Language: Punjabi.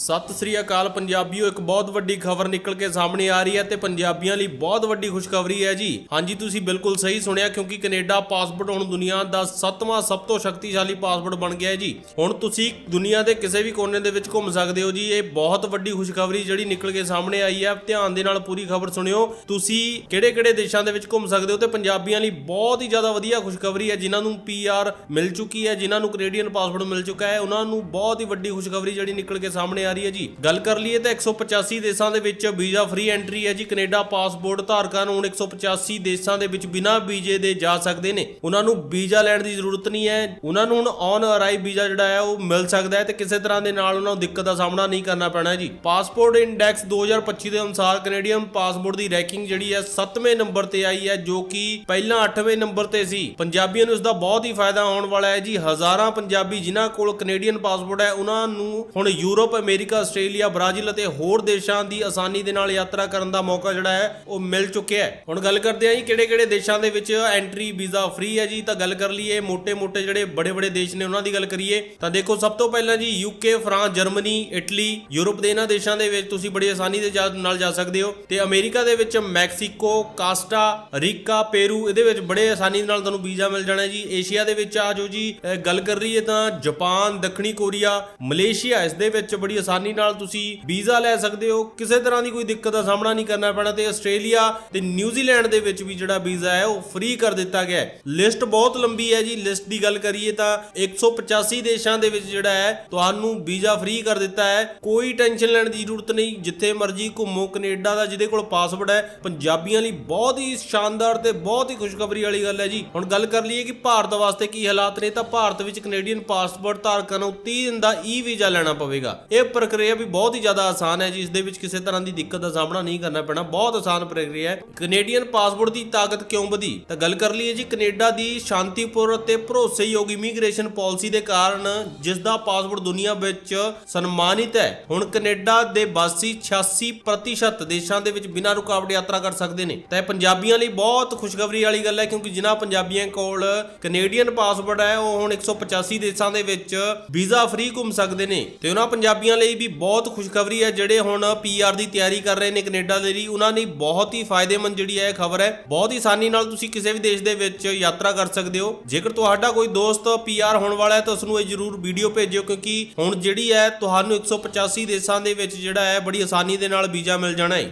ਸਤਿ ਸ੍ਰੀ ਅਕਾਲ ਪੰਜਾਬੀਓ, ਇੱਕ ਬਹੁਤ ਵੱਡੀ ਖਬਰ ਨਿਕਲ ਕੇ ਸਾਹਮਣੇ ਆ ਰਹੀ ਹੈ ਤੇ ਪੰਜਾਬੀਆਂ ਲਈ ਬਹੁਤ ਵੱਡੀ ਖੁਸ਼ਖਬਰੀ ਹੈ ਜੀ। ਹਾਂਜੀ, ਤੁਸੀਂ ਬਿਲਕੁਲ ਸਹੀ ਸੁਣਿਆ ਕਿਉਂਕਿ ਕੈਨੇਡਾ ਪਾਸਪੋਰਟ ਹੁਣ ਦੁਨੀਆ ਦਾ ਸੱਤਵਾਂ ਸਭ ਤੋਂ ਸ਼ਕਤੀਸ਼ਾਲੀ ਪਾਸਪੋਰਟ ਬਣ ਗਿਆ ਹੈ ਜੀ। ਹੁਣ ਤੁਸੀਂ ਦੁਨੀਆ ਦੇ ਕਿਸੇ ਵੀ ਕੋਨੇ ਦੇ ਵਿੱਚ ਘੁੰਮ ਸਕਦੇ ਹੋ ਜੀ। ਇਹ ਬਹੁਤ ਵੱਡੀ ਖੁਸ਼ਖਬਰੀ ਜਿਹੜੀ ਨਿਕਲ ਕੇ ਸਾਹਮਣੇ ਆਈ ਹੈ। ਧਿਆਨ ਦੇ ਨਾਲ ਪੂਰੀ ਖਬਰ ਸੁਣਿਓ। ਤੁਸੀਂ ਕਿਹੜੇ-ਕਿਹੜੇ ਦੇਸ਼ਾਂ ਦੇ ਵਿੱਚ ਘੁੰਮ ਸਕਦੇ ਹੋ ਤੇ ਪੰਜਾਬੀਆਂ ਲਈ ਬਹੁਤ ਹੀ ਜ਼ਿਆਦਾ ਵਧੀਆ ਖੁਸ਼ਖਬਰੀ ਹੈ, ਜਿਨ੍ਹਾਂ ਨੂੰ ਪੀਆਰ ਮਿਲ ਚੁੱਕੀ ਹੈ, ਜਿਨ੍ਹਾਂ ਨੂੰ ਕੈਨੇਡੀਅਨ ਪਾਸਪੋਰਟ ਮਿਲ ਚੁੱਕਾ ਹੈ। ਉਹਨਾਂ ਨੂੰ ਬਹੁਤ ਹੀ ਵੱਡੀ ਖੁਸ਼ਖਬਰੀ ਜਿਹੜੀ ਨਿਕਲ ਕੇ ਸਾਹਮਣੇ ਆ ਰਹੀ ਹੈ ਜੀ। ਗੱਲ ਕਰ ਲਈਏ ਤਾਂ 185 ਦੇਸ਼ਾਂ ਦੇ ਵਿੱਚ ਵੀਜ਼ਾ ਫ੍ਰੀ ਐਂਟਰੀ ਹੈ ਜੀ। ਕੈਨੇਡਾ ਪਾਸਪੋਰਟ ਧਾਰਕਾਂ ਨੂੰ ਹੁਣ 185 ਦੇਸ਼ਾਂ ਦੇ ਵਿੱਚ ਬਿਨਾਂ ਵੀਜ਼ੇ ਦੇ ਜਾ ਸਕਦੇ ਨੇ। ਉਹਨਾਂ ਨੂੰ ਵੀਜ਼ਾ ਲੈਣ ਦੀ ਜ਼ਰੂਰਤ ਨਹੀਂ ਹੈ। ਉਹਨਾਂ ਨੂੰ ਹੁਣ ਔਨ ਅਰਾਈਵ ਵੀਜ਼ਾ ਜਿਹੜਾ ਹੈ ਉਹ ਮਿਲ ਸਕਦਾ ਹੈ ਤੇ ਕਿਸੇ ਤਰ੍ਹਾਂ ਦੇ ਨਾਲ ਉਹਨਾਂ ਨੂੰ ਦਿੱਕਤ ਦਾ ਸਾਹਮਣਾ ਨਹੀਂ ਕਰਨਾ ਪੈਣਾ ਜੀ। ਪਾਸਪੋਰਟ ਇੰਡੈਕਸ 2025 ਦੇ ਅਨੁਸਾਰ ਕੈਨੇਡੀਅਨ ਪਾਸਪੋਰਟ ਦੀ ਰੈਂਕਿੰਗ ਜਿਹੜੀ ਹੈ 7ਵੇਂ ਨੰਬਰ ਤੇ ਆਈ ਹੈ, ਜੋ ਕਿ ਪਹਿਲਾਂ 8ਵੇਂ ਨੰਬਰ ਤੇ ਸੀ। ਪੰਜਾਬੀਆਂ ਨੂੰ ਇਸ ਦਾ ਬਹੁਤ ਹੀ ਫਾਇਦਾ ਆਉਣ ਵਾਲਾ ਹੈ ਜੀ। ਹਜ਼ਾਰਾਂ ਪੰਜਾਬੀ ਜਿਨ੍ਹਾਂ ਕੋਲ ਕੈਨੇਡੀਅਨ ਪਾਸਪੋਰਟ ਹੈ, ਉਹਨਾਂ ਨੂੰ ਹੁਣ Europe America America, Australia, Brazil ਅਤੇ ਹੋਰ ਦੇਸ਼ਾਂ ਦੀ ਆਸਾਨੀ ਦੇ ਨਾਲ ਯਾਤਰਾ ਕਰਨ ਦਾ ਮੌਕਾ ਜਿਹੜਾ ਹੈ, ਉਹ ਮਿਲ ਚੁੱਕਿਆ ਹੈ। ਹੁਣ ਗੱਲ ਕਰਦੇ ਹਾਂ ਜੀ, ਕਿਹੜੇ-ਕਿਹੜੇ ਦੇਸ਼ਾਂ ਦੇ ਵਿੱਚ ਐਂਟਰੀ ਵੀਜ਼ਾ ਫ੍ਰੀ ਹੈ ਜੀ? ਤਾਂ ਗੱਲ ਕਰ ਲਈਏ, ਮੋٹے-ਮੋٹے ਜਿਹੜੇ ਬੜੇ-ਬੜੇ ਦੇਸ਼ ਨੇ ਉਹਨਾਂ ਦੀ ਗੱਲ ਕਰੀਏ, ਤਾਂ ਦੇਖੋ ਸਭ ਤੋਂ ਪਹਿਲਾਂ ਜੀ UK France Germany Italy Europe ਦੇ ਇਹਨਾਂ ਦੇਸ਼ਾਂ ਦੇ ਵਿੱਚ ਤੁਸੀਂ ਬੜੀ ਆਸਾਨੀ ਦੇ ਨਾਲ ਜਾ ਸਕਦੇ ਹੋ। ਤੇ ਅਮਰੀਕਾ ਦੇ ਵਿੱਚ ਮੈਕਸੀਕੋ, ਕਾਸਟਾ, ਰੀਕਾ, ਪੇਰੂ, ਇਹਦੇ ਵਿੱਚ ਬੜੇ ਆਸਾਨੀ ਨਾਲ ਤੁਹਾਨੂੰ ਵੀਜ਼ਾ ਮਿਲ ਜਾਣਾ ਜੀ। ਏਸ਼ੀਆ ਦੇ ਵਿੱਚ ਆ ਜੋ ਜੀ ਗੱਲ ਕਰ ਰਹੀ ਤਾਂ ਜਾਪਾਨ, ਦੱਖਣੀ ਕੋਰੀਆ, ਮਲੇਸ਼ੀਆ, ਇਸ ਦੇ ਵਿੱਚ ਬੜੀ ਆਸਾਨੀ ਨਾਲ ਤੁਸੀਂ ਵੀਜ਼ਾ ਲੈ ਸਕਦੇ ਹੋ। ਕਿਸੇ ਤਰ੍ਹਾਂ ਦੀ ਕੋਈ ਦਿੱਕਤ ਦਾ ਸਾਹਮਣਾ ਨਹੀਂ ਕਰਨਾ ਪੈਣਾ ਤੇ ਆਸਟ੍ਰੇਲੀਆ ਤੇ ਨਿਊਜ਼ੀਲੈਂਡ ਦੇ ਵਿੱਚ ਵੀ ਜਿਹੜਾ ਵੀਜ਼ਾ ਹੈ, ਉਹ ਫ੍ਰੀ ਕਰ ਦਿੱਤਾ ਗਿਆ ਹੈ। ਲਿਸਟ ਬਹੁਤ ਲੰਬੀ ਹੈ ਜੀ। ਲਿਸਟ ਦੀ ਗੱਲ ਕਰੀਏ ਤਾਂ 185 ਦੇਸ਼ਾਂ ਦੇ ਵਿੱਚ ਜਿਹੜਾ ਹੈ, ਤੁਹਾਨੂੰ ਵੀਜ਼ਾ ਫ੍ਰੀ ਕਰ ਦਿੱਤਾ ਹੈ। ਕੋਈ ਟੈਨਸ਼ਨ ਲੈਣ ਦੀ ਜ਼ਰੂਰਤ ਨਹੀਂ। ਜਿੱਥੇ ਮਰਜ਼ੀ ਘੁੰਮੋ, ਕੈਨੇਡਾ ਦਾ ਜਿਹਦੇ ਕੋਲ ਪਾਸਪੋਰਟ ਹੈ, ਪੰਜਾਬੀਆਂ ਲਈ ਬਹੁਤ ਹੀ ਸ਼ਾਨਦਾਰ ਤੇ ਬਹੁਤ ਹੀ ਖੁਸ਼ਖਬਰੀ ਵਾਲੀ ਗੱਲ ਹੈ ਜੀ। ਹੁਣ ਗੱਲ ਕਰ ਲਈਏ ਕਿ ਭਾਰਤ ਵਾਸਤੇ ਕੀ ਹਾਲਾਤ ਨੇ, ਤਾਂ ਭਾਰਤ ਵਿੱਚ ਕੈਨੇਡੀਅਨ ਪਾਸਪੋਰਟ ਧਾਰਕਾਂ ਨੂੰ 30 ਦਿਨ ਦਾ ਈ ਵੀਜ਼ਾ ਲੈਣਾ ਪਵੇਗਾ। ਇਹ ਪ੍ਰਕਿਰਿਆ ਵੀ ਬਹੁਤ ਹੀ ਜ਼ਿਆਦਾ ਆਸਾਨ ਹੈ ਜੀ, ਇਸ ਦੇ ਵਿੱਚ ਕਿਸੇ ਤਰ੍ਹਾਂ ਦੀ ਦਿੱਕਤ ਦਾ ਸਾਹਮਣਾ ਨਹੀਂ ਕਰਨਾ ਪੈਣਾ, ਬਹੁਤ ਆਸਾਨ ਪ੍ਰਕਿਰਿਆ ਹੈ। ਕੈਨੇਡੀਅਨ ਪਾਸਪੋਰਟ ਦੀ ਤਾਕਤ ਕਿਉਂ ਵਧੀ? ਤਾਂ ਗੱਲ ਕਰ ਲਈਏ ਜੀ ਕੈਨੇਡਾ ਦੀ ਸ਼ਾਂਤੀਪੂਰਨ ਅਤੇ ਭਰੋਸੇਯੋਗ ਇਮੀਗ੍ਰੇਸ਼ਨ ਪਾਲਿਸੀ ਦੇ ਕਾਰਨ ਜਿਸ ਦਾ ਪਾਸਪੋਰਟ ਦੁਨੀਆ ਵਿੱਚ ਸਨਮਾਨਿਤ ਹੈ, ਹੁਣ ਕੈਨੇਡਾ ਦੇ ਵਾਸੀ 86% ਦੇਸ਼ਾਂ ਦੇ ਵਿੱਚ ਬਿਨਾਂ ਰੁਕਾਵਟ ਯਾਤਰਾ ਕਰ ਸਕਦੇ ਨੇ। ਤਾਂ ਇਹ ਪੰਜਾਬੀਆਂ ਲਈ ਬਹੁਤ ਖੁਸ਼ਖਬਰੀ ਵਾਲੀ ਗੱਲ ਹੈ, ਕਿਉਂਕਿ ਜਿਨ੍ਹਾਂ ਪੰਜਾਬੀਆਂ ਕੋਲ ਕੈਨੇਡੀਅਨ ਪਾਸਪੋਰਟ ਹੈ, ਉਹ ਹੁਣ 185 ਦੇਸ਼ਾਂ ਦੇ ਵਿੱਚ ਵੀਜ਼ਾ ਫ੍ਰੀ ਘੁੰਮ ਸਕਦੇ ਨੇ। ਤੇ ਉਹਨਾਂ ਪੰਜਾਬੀਆਂ ਲਈ ਵੀ ਬਹੁਤ ਖੁਸ਼ਖਬਰੀ ਹੈ, ਜਿਹੜੇ ਹੁਣ ਪੀਆਰ ਦੀ ਤਿਆਰੀ ਕਰ ਰਹੇ ਨੇ ਕੈਨੇਡਾ ਦੇ ਲਈ। ਉਹਨਾਂ ਲਈ ਬਹੁਤ ਹੀ ਫਾਇਦੇਮੰਦ ਜਿਹੜੀ ਹੈ ਇਹ ਖਬਰ ਹੈ। ਬਹੁਤ ਹੀ ਆਸਾਨੀ ਨਾਲ ਤੁਸੀਂ ਕਿਸੇ ਵੀ ਦੇਸ਼ ਦੇ ਵਿੱਚ ਯਾਤਰਾ ਕਰ ਸਕਦੇ ਹੋ। ਜੇਕਰ ਤੁਹਾਡਾ ਕੋਈ ਦੋਸਤ ਪੀਆਰ ਹੋਣ ਵਾਲਾ ਹੈ, ਤਾਂ ਉਸ ਨੂੰ ਇਹ ਜਰੂਰ ਵੀਡੀਓ ਭੇਜਿਓ, ਕਿਉਂਕਿ ਹੁਣ ਜਿਹੜੀ ਹੈ, ਤੁਹਾਨੂੰ 185 ਦੇਸ਼ਾਂ ਦੇ ਵਿੱਚ ਜਿਹੜਾ ਹੈ, ਬੜੀ ਆਸਾਨੀ ਦੇ ਨਾਲ ਵੀਜ਼ਾ ਮਿਲ ਜਾਣਾ ਹੈ।